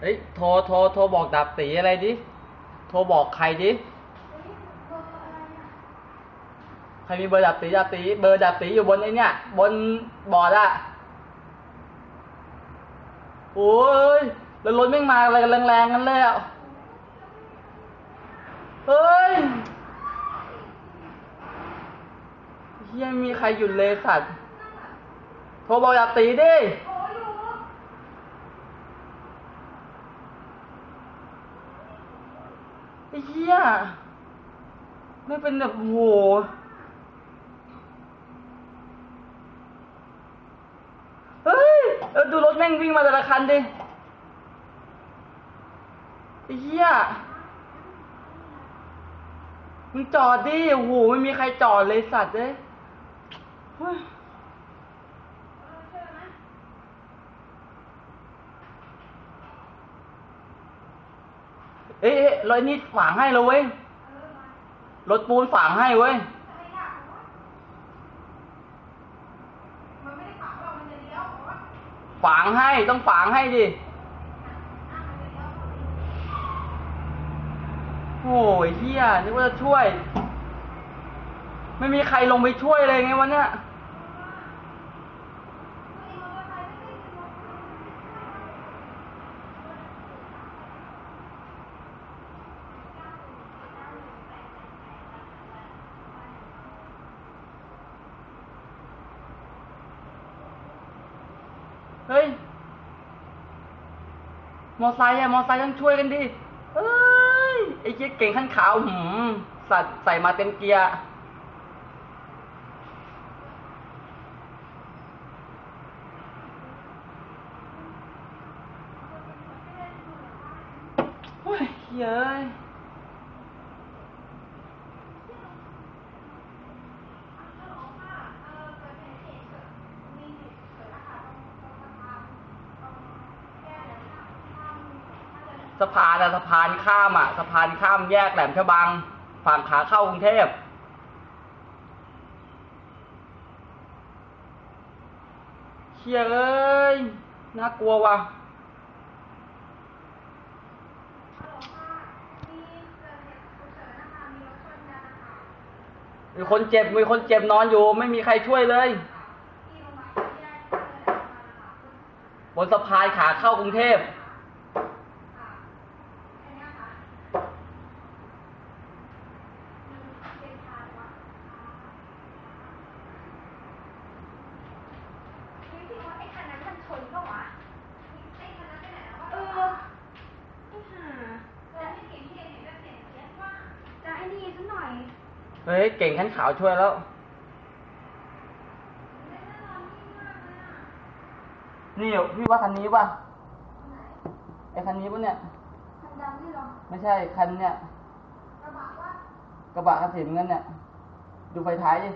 เฮ้ยโทรโทรโทรบอกดาบตีอะไรดิ โทรบอกใครดิ ใครมีเบอร์ดาบตีดาบตีเบอร์ดาบตีอยู่บนไอ้เนี่ยบนบอร์ดอะโอ้ยแล้วรถแม่งมาอะไรกันแรงๆกันเลยอะเฮ้ยเฮียไม่มีใครหยุดเลยสัตว์ โทรบอกดาบตีดิ ไอ้เหี้ยไม่เป็นแบบโอ้โหเฮ้ยเออดูรถแม่งวิ่งมาแต่ละคันดิไอ้เหี้ยมึงจอดดิโอ้โหไม่มีใครจอดเลยสัตว์เลย เฮ้ยเอ๊ะเอ๊ะรถนี่ฝางให้เลยเว้ยรถปูนฝางให้เว้ยฝางให้ต้องฝางให้ดิ โอ้ยเฮียนึกว่าจะช่วย ไม่มีใครลงไปช่วยเลยไงวันเนี้ย เฮ้ย มอไซค์อะมอไซค์ต้องช่วยกันดิเอ้ย ไอ้เจ๊เก่งขั้นขาวหืมสัตว์ใส่มาเต็มเกียร์โอ้ยเย้ย สะพานอะสะพานข้ามอะสะพานข้ามแยกแหลมฉบัง ฝั่งขาเข้ากรุงเทพเชี่ยเอ้ยน่ากลัวว่ะมีคนเจ็บ มีคนเจ็บนอนอยู่ ไม่มีใครช่วยเลย บนสะพานขาเข้ากรุงเทพ เออไอ้ห่าจะไอ้นี่ซะหน่อย เฮ้ย เก่งขั้นขาวช่วยแล้ว นี่พี่ว่าคันนี้ป่ะไอ้คันนี้ป่ะเนี่ย คันดำนี่หรอ ไม่ใช่คันเนี่ย กระบะว่ากระบะคันสีน้ำเงินเนี่ย ดูไฟท้ายดิ